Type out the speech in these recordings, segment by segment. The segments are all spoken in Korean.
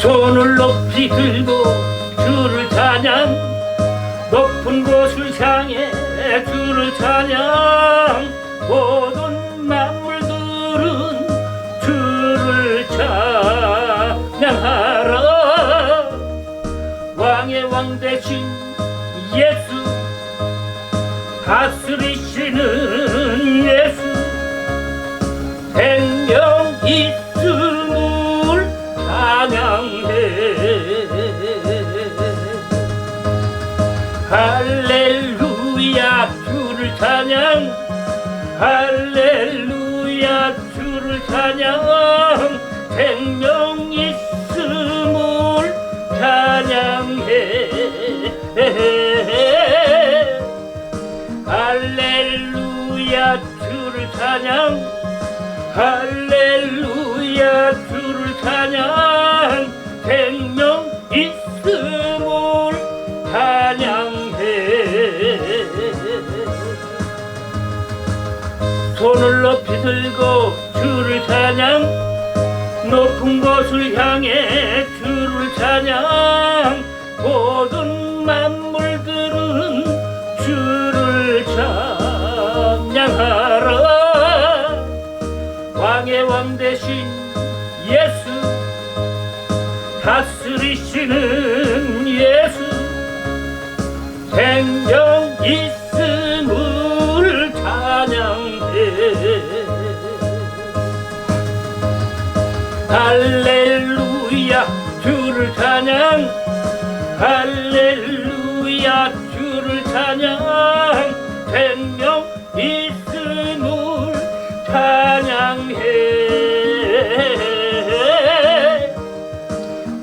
손을 높이 들고 주를 찬양 높은 곳을 향해 주를 찬양 모든 만물들은 주를 찬양하라. 왕의 왕 대신 예수 다스리시는 할렐루야 주를 찬양. 할렐루야 주를 찬양. 생명 있음을 찬양해. 할렐루야 주를 찬양. 할렐루야 손을 높이 들고 주를 찬양 높은 곳을 향해 주를 찬양 모든 만물들은 주를 찬양하라. 왕의 왕 대신 예수 다스리시는 예수 생명 있 할렐루야 주를 찬양. 할렐루야 주를 찬양. 생명 있음을 찬양해.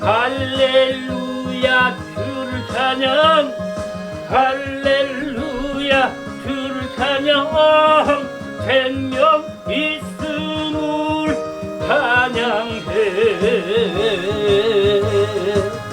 할렐루야 주를 찬양. 할렐루야 주를 찬양. 생명 있 음을 찬양해